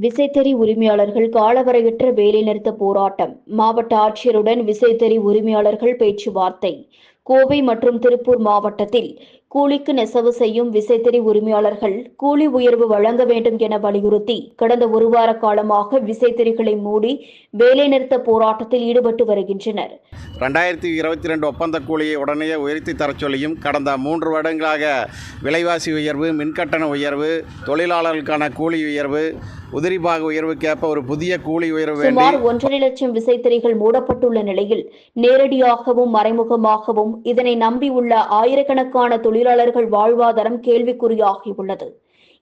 விசைத்தறி உரிமையாளர்கள் காலவரையற்ற வேலைநிறுத்த போராட்டம். மாவட்ட ஆட்சியருடன் விசைத்தறி உரிமையாளர்கள் பேச்சுவார்த்தை. கோவை மற்றும் திருப்பூர் மாவட்டத்தில் கூலிக்கு நெசவு செய்யும் விசைத்தறி உரிமையாளர்கள் கூலி உயர்வு வழங்க வேண்டும் என வலியுறுத்தி கடந்த ஒரு வார காலமாக விசைத்தறிகளை மூடி வேலைநிறுத்த போராட்டத்தில் ஈடுபட்டு வருகின்றனர். ரெண்டாயிரத்தி இருபத்தி ரெண்டு ஒப்பந்த கூலியை உடனே உயர்த்தி தரச் சொல்லியும் கடந்த மூன்று வருடங்களாக விலைவாசி உயர்வு மின்கட்டண உயர்வு தொழிலாளர்களுக்கான கூலி உயர்வு உதிரிபாக உயர்வுக்கேற்ப ஒரு புதிய கூலி உயர்வு சுமார் ஒன்றரை லட்சம் விசைத்தறிகள் மூடப்பட்டுள்ள நிலையில் நேரடியாகவும் மறைமுகமாகவும் இதனை நம்பியுள்ள ஆயிரக்கணக்கான தொழிலாளர்கள் வாழ்வாதாரம் கேள்விக்குறியாகியுள்ளது.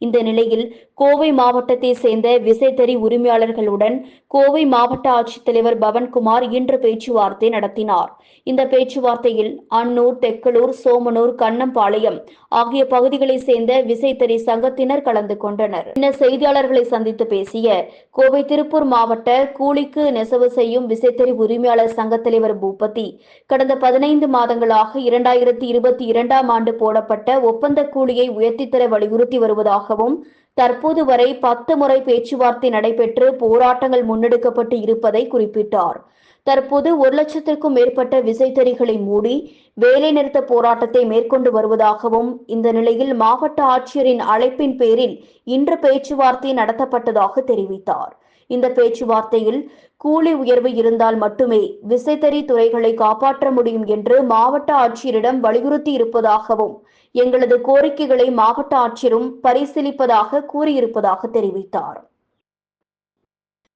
இந்த நிலையில் கோவை மாவட்டத்தை சேர்ந்த விசைத்தறி உரிமையாளர்களுடன் கோவை மாவட்ட ஆட்சித்தலைவர் பவன்குமார் இன்று பேச்சுவார்த்தை நடத்தினார். இந்த பேச்சுவார்த்தையில் அன்னூர் தெக்கலூர் சோமனூர் கண்ணம்பாளையம் ஆகிய பகுதிகளைச் சேர்ந்த விசைத்தறி சங்கத்தினர் கலந்து கொண்டனர். பின்னர் செய்தியாளர்களை சந்தித்து பேசிய கோவை திருப்பூர் மாவட்ட கூலிக்கு நெசவு செய்யும் விசைத்தறி உரிமையாளர் சங்க தலைவர் பூபதி கடந்த பதினைந்து மாதங்களாக இரண்டாயிரத்தி இருபத்தி இரண்டாம் ஆண்டு போடப்பட்ட ஒப்பந்த கூலியை உயர்த்தித்தர வலியுறுத்தி வருவதாக வருவதாகவும் தற்போது வரை பத்து முறை பேச்சுவார்த்தை நடைபெற்று போராட்டங்கள் முன்னெடுக்கப்பட்டு இருப்பதை குறிப்பிட்டார். தற்போது ஒரு லட்சத்திற்கும் மேற்பட்ட விசைத்தறிகளை மூடி வேலைநிறுத்த போராட்டத்தை மேற்கொண்டு வருவதாகவும் இந்த நிலையில் மாவட்ட ஆட்சியரின் அழைப்பின் பேரில் இன்று பேச்சுவார்த்தை நடத்தப்பட்டதாக தெரிவித்தார். இந்த பேச்சுவார்த்தையில் கூலி உயர்வு இருந்தால் மட்டுமே விசைத்தறி துறைகளை காப்பாற்ற முடியும் என்று மாவட்ட ஆட்சியரிடம் வலியுறுத்தி இருப்பதாகவும் எங்களது கோரிக்கைகளை மாவட்ட ஆட்சியரும் பரிசீலிப்பதாக கூறியிருப்பதாக தெரிவித்தார்.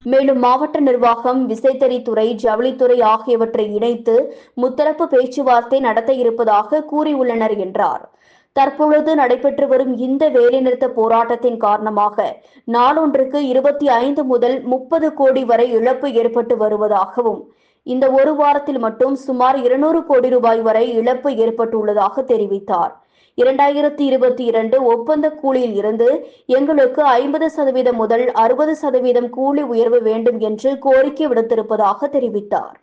மேலும் மாவட்ட நிர்வாகம் விசைத்தறி துறை ஜவுளித்துறை ஆகியவற்றை இணைத்து முத்தரப்பு பேச்சுவார்த்தை நடத்த இருப்பதாக கூறியுள்ளனர் என்றார். தற்பொழுது நடைபெற்று வரும் இந்த வேலைநிறுத்த போராட்டத்தின் காரணமாக நாளொன்றுக்கு இருபத்தி ஐந்து முதல் முப்பது கோடி வரை இழப்பு ஏற்பட்டு வருவதாகவும் இந்த ஒரு வாரத்தில் மட்டும் சுமார் இருநூறு கோடி ரூபாய் வரை இழப்பு ஏற்பட்டுள்ளதாக தெரிவித்தார். இரண்டாயிரத்தி இருபத்தி இரண்டு ஒப்பந்த கூலியில் இருந்து எங்களுக்கு ஐம்பது சதவீதம் முதல் அறுபது சதவீதம் கூலி உயர்வு வேண்டும் என்று கோரிக்கை விடுத்திருப்பதாக தெரிவித்தார்.